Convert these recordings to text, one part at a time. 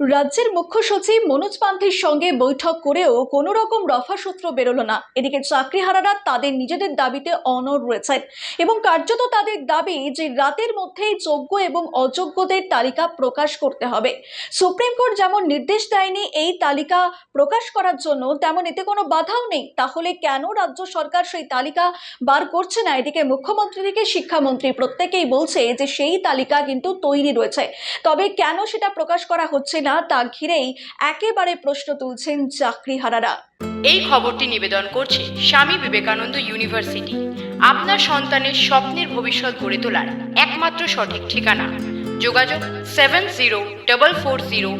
রাজ্যের মুখ্য সচিব মনোজ পান্থের সঙ্গে বৈঠক করেও কোনো রকম রফাসূত্র বেরোলো না। এদিকে চাকরিহারারা তাদের নিজেদের দাবিতে অনড় রয়েছেন এবং কার্যত তাদের দাবি যে রাতের মধ্যেই যোগ্য এবং অযোগ্যদের তালিকা প্রকাশ করতে হবে। সুপ্রিম কোর্ট যেমন নির্দেশ দেয়নি এই তালিকা প্রকাশ করার জন্য, তেমন এতে কোনো বাধাও নেই। তাহলে কেন রাজ্য সরকার সেই তালিকা বার করছে না? এদিকে মুখ্যমন্ত্রী থেকে শিক্ষামন্ত্রী প্রত্যেকেই বলছে যে সেই তালিকা কিন্তু তৈরি রয়েছে। তবে কেন সেটা প্রকাশ করা হচ্ছে না? তা ঘিরেই একেবারে প্রশ্ন তুলছেন চাকরিহারারা। এই খবরটি নিবেদন করছে স্বামী বিবেকানন্দ ইউনিভার্সিটি। আপনার সন্তানের স্বপ্নের ভবিষ্যৎ গড়ে তোলার একমাত্র সঠিক ঠিকানা। যোগাযোগ seven zero double four zero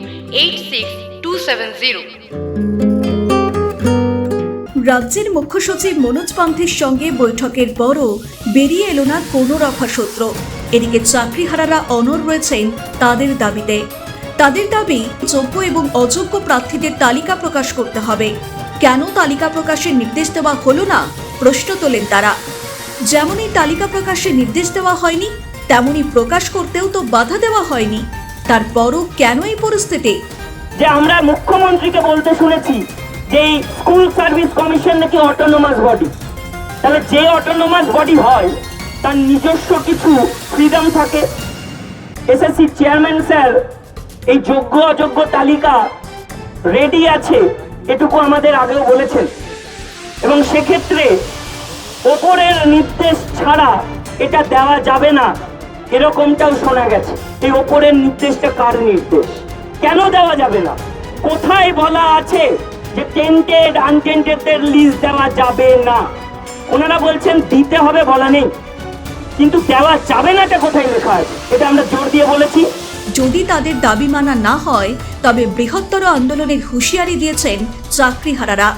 eight six two seven zero. রাজ্যের মুখ্য সচিব মনোজ পান্থের সঙ্গে বৈঠকের পরও বেরিয়ে এলো না কোনো রফা সূত্র এদিকে চাকরিহারারা অনড় রয়েছেন তাদের দাবিতে। তাদের দাবি, যোগ্য এবং অযোগ্য প্রার্থীদের তালিকা প্রকাশ করতে হবে। কেন তালিকা প্রকাশের নির্দেশ দেওয়া হলো না? প্রশ্ন তোলেন তারা। যেমনই তালিকা প্রকাশের নির্দেশ দেওয়া হয়নি, তেমনই প্রকাশ করতেও তো বাধা দেওয়া হয়নি। তারপরও কেন এই পরিস্থিতি? যে আমরা মুখ্যমন্ত্রীকে বলতে শুনেছি যে স্কুল সার্ভিস কমিশন নাকি অটোনোমাস বডি তাহলে যে অটোনোমাস বডি হয়, তার নিজস্ব কিছু ফ্রিডম থাকে। এসএসসি চেয়ারম্যান স্যার এই যোগ্য অযোগ্য তালিকা রেডি আছে, এটুকু আমাদের আগেও বলেছেন। এবং সেক্ষেত্রে ওপরের নির্দেশ ছাড়া এটা দেওয়া যাবে না, এরকমটাও শোনা গেছে। এই ওপরের নির্দেশটা কার নির্দেশ? কেন দেওয়া যাবে না? কোথায় বলা আছে যে টেন্টেড আনটেন্টেডদের লিস্ট দেওয়া যাবে না? ওনারা বলছেন দিতে হবে বলা নেই। কিন্তু দেওয়া যাবে না এটা কোথায় লেখা আছে? এটা আমরা জোর দিয়ে বলেছি। যদি তাদের দাবি মানা না হয়, তবে বৃহত্তর আন্দোলনের হুঁশিয়ারি দিয়েছেন চাকরিহারারা।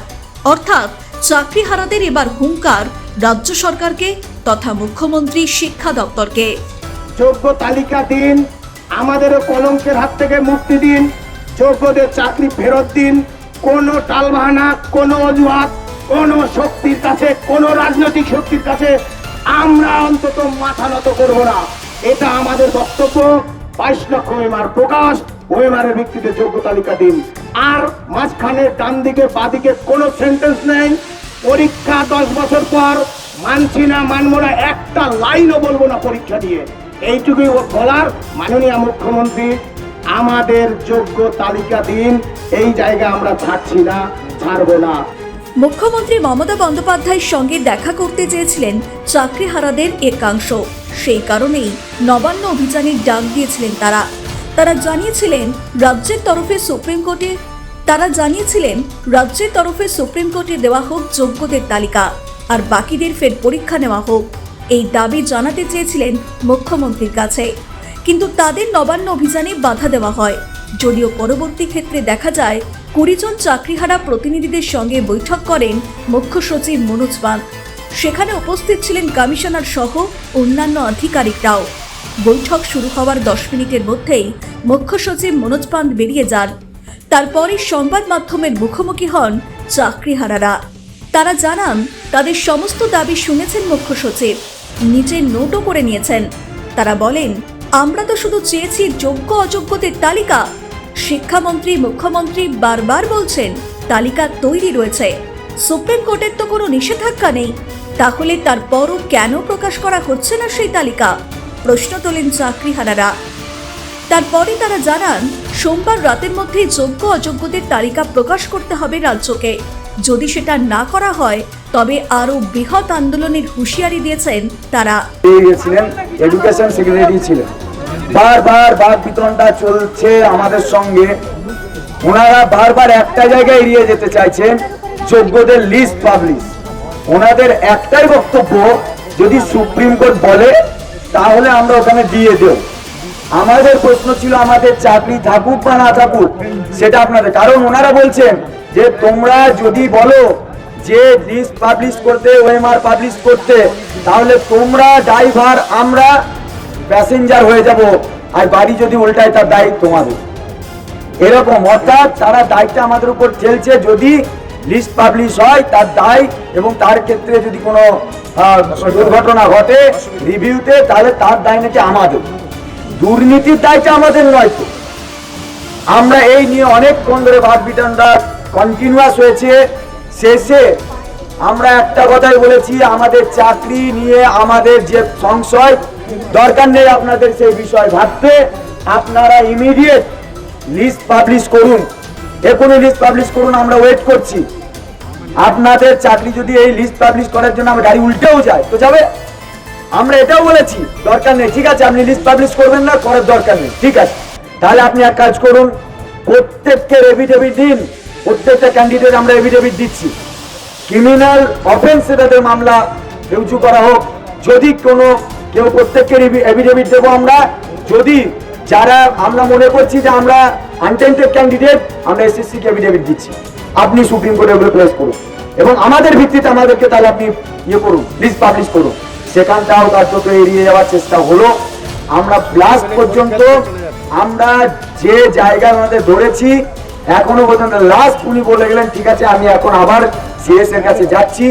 অর্থাৎ চাকরিহারাদের এবার হুঙ্কার রাজ্য সরকারকে তথা মুখ্যমন্ত্রী শিক্ষা দপ্তরকে। যোগ্য তালিকা দিন আমাদেরও কলঙ্কের হাত থেকে মুক্তি দিন, যোগ্যদের চাকরি ফেরত দিন, কোনো টালবাহানা, কোনো অজুহাত, কোনো শক্তির কাছে, কোনো রাজনৈতিক শক্তির কাছে আমরা অন্তত মাথা নত করব না। এটা আমাদের বক্তব্য। বাইশ লক্ষ ওয়েমার প্রকাশ, ওয়েমারের ভিত্তিতে যোগ্য তালিকা দিন। আর মাঝখানে ডান দিকে বাদিকে কোনো সেন্টেন্স নেই। পরীক্ষা দশ বছর পর মানছি না, মানবো না, একটা লাইনও বলব না পরীক্ষা দিয়ে। এইটুকুই ও বলার মাননীয় মুখ্যমন্ত্রী, আমাদের যোগ্য তালিকা দিন। এই জায়গা আমরা ছাড়ছি না, ছাড়বো না। মুখ্যমন্ত্রী মমতা বন্দ্যোপাধ্যায়ের সঙ্গে দেখা করতে চেয়েছিলেন চাকরিহারাদের একাংশ। সেই কারণেই নবান্ন অভিযানের ডাক দিয়েছিলেন তারা। তারা জানিয়েছিলেন, রাজ্যের তরফে সুপ্রিম কোর্টে, তারা জানিয়েছিলেন, রাজ্যের তরফে সুপ্রিম কোর্টে দেওয়া হোক যোগ্যদের তালিকা, আর বাকিদের ফের পরীক্ষা নেওয়া হোক। এই দাবি জানাতে চেয়েছিলেন মুখ্যমন্ত্রীর কাছে। কিন্তু তাদের নবান্ন অভিযানে বাধা দেওয়া হয়। যদিও পরবর্তী ক্ষেত্রে দেখা যায়, কুড়ি জন চাকরিহারা প্রতিনিধিদের সঙ্গে বৈঠক করেন মুখ্য সচিব মনোজ পান্ত সেখানে উপস্থিত ছিলেন কমিশনার সহ অন্যান্য আধিকারিকরাও। বৈঠক শুরু হওয়ার দশ মিনিটের মধ্যেই মুখ্য সচিব মনোজ পান্ত বেরিয়ে যান। তারপরে সংবাদ মাধ্যমের মুখোমুখি হন চাকরিহারারা। তারা জানান, তাদের সমস্ত দাবি শুনেছেন মুখ্য সচিব নিজের নোটও করে নিয়েছেন। তারা বলেন, আমরা তো শুধু চেয়েছি যোগ্য অযোগ্যদের তালিকা শিক্ষামন্ত্রী, মুখ্যমন্ত্রী বারবার বলছেন, তালিকা তৈরি রয়েছে। সুপ্রিম কোর্টের তো কোনো নিষেধাজ্ঞা নেই। তাহলে তারপরও কেন প্রকাশ করা হচ্ছে না সেই তালিকা? প্রশ্ন তোলেন চাকরিহারারা। তারপরে তারা জানান, সোমবার রাতের মধ্যে যোগ্য অযোগ্যদের তালিকা প্রকাশ করতে হবে রাজ্যকে। যদি সেটা না করা হয়, তবে আরও বৃহৎ আন্দোলনের হুঁশিয়ারি দিয়েছেন তারা। এডুকেশন সেক্রেটারি ছিলেন। বারবার বাদ বিতনটা চলছে আমাদের সঙ্গে। ওনারা বারবার একটা জায়গায় এড়িয়ে যেতে চাইছেন যোগ্যদের লিস্ট পাবলিশ ওনাদের একটাই বক্তব্য, যদি সুপ্রিম কোর্ট বলে, তাহলে আমরা ওখানে দিয়ে দেব। আমাদের প্রশ্ন ছিল আমাদের চাকরি থাকুক বা না থাকুক, সেটা আপনাদের। কারণ ওনারা বলছেন যে, তোমরা যদি বলো যে লিস্ট পাবলিশ করতে, ওএমআর পাবলিশ করতে, তাহলে তোমরা ড্রাইভার আমরা প্যাসেঞ্জার হয়ে যাব আর বাড়ি যদি উল্টায় তার দায়িত্ব তোমাদের। এরকম অর্থাৎ তারা দায়িত্ব আমাদের উপর ঠেলছে যদি লিস্ট পাবলিশ হয় তার দায় এবং তার ক্ষেত্রে যদি কোনো দুর্ঘটনা ঘটে রিভিউতে তাহলে তার দায় নাকি আমাদের। দুর্নীতির দায়টা আমাদের নয় তো। আমরা এই নিয়ে অনেকক্ষণ ধরে ভাত বিতরণটা কন্টিনিউয়াস হয়েছে। শেষে আমরা একটা কথাই বলেছি, আমাদের চাকরি নিয়ে আমাদের যে সংশয় দরকার নেই আপনাদের সেই বিষয় ভাবতে, আপনারা ইমিডিয়েট লিস্ট পাবলিশ করুন। এখনই লিস্ট পাবলিশ করুন, আমরা ওয়েট করছি। আপনাদের চাকরি যদি এই লিস্ট পাবলিশ করার জন্য আমার গাড়ি উল্টেও যায়, তো যাবে। আমরা এটাও বলেছি, দরকার নেই, ঠিক আছে, আপনি লিস্ট পাবলিশ করবেন না, করার দরকার নেই, ঠিক আছে। তাহলে আপনি এক কাজ করুন, প্রত্যেককে এভিডেভিট দিন, প্রত্যেকটা ক্যান্ডিডেট আমরা এভিডেভিট দিচ্ছি। ক্রিমিনাল অফেন্সে মামলা রুজু করা হোক, যদি কোনো কেউ প্রত্যেককে এভিডেভিট দেবো আমরা। যদি যারা, আমরা মনে করছি যে আমরা আনটেন্টেড ক্যান্ডিডেট আমরা এসএসসি কে এভিডেভিট দিচ্ছি। আপনি সুপ্রিম কোর্টে ওগুলো প্লেস করুন। এবং আমাদের ভিত্তিতে আমাদেরকে তাহলে আপনি ইয়ে করুন লিস্ট পাবলিশ করুন। সেখানটাও কার্যত এড়িয়ে যাওয়ার চেষ্টা হলো। আমরা লাস্ট পর্যন্ত আমরা যে জায়গায় আমাদের ধরেছি, এখনও পর্যন্ত লাস্ট উনি বলে গেলেন, ঠিক আছে, আমি এখন আবার সিএস এর কাছে যাচ্ছি।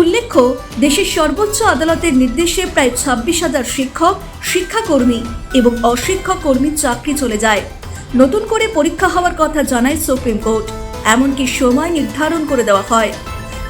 উল্লেখ্য, দেশের সর্বোচ্চ আদালতের নির্দেশে প্রায় ছাব্বিশ হাজার শিক্ষক, শিক্ষাকর্মী এবং অশিক্ষক কর্মীর চাকরি চলে যায়। নতুন করে পরীক্ষা হওয়ার কথা জানায় সুপ্রিম কোর্ট। এমনকি সময় নির্ধারণ করে দেওয়া হয়।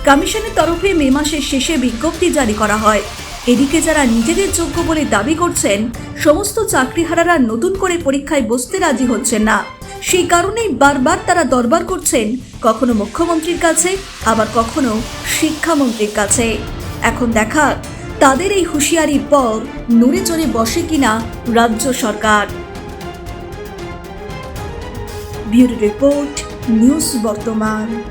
কমিশনের তরফে মে মাসের শেষে বিজ্ঞপ্তি জারি করা হয়। এদিকে যারা নিজেদের যোগ্য বলে দাবি করছেন, সমস্ত চাকরিহারারা নতুন করে পরীক্ষায় বসতে রাজি হচ্ছেন না। সেই কারণেই বারবার তারা দরবার করছেন, কখনো মুখ্যমন্ত্রীর কাছে, আবার কখনো শিক্ষামন্ত্রীর কাছে। এখন দেখা, তাদের এই হুঁশিয়ারির পর নড়ে চড়ে বসে কিনা রাজ্য সরকার। ব্যুরো রিপোর্ট, নিউজ বর্তমান।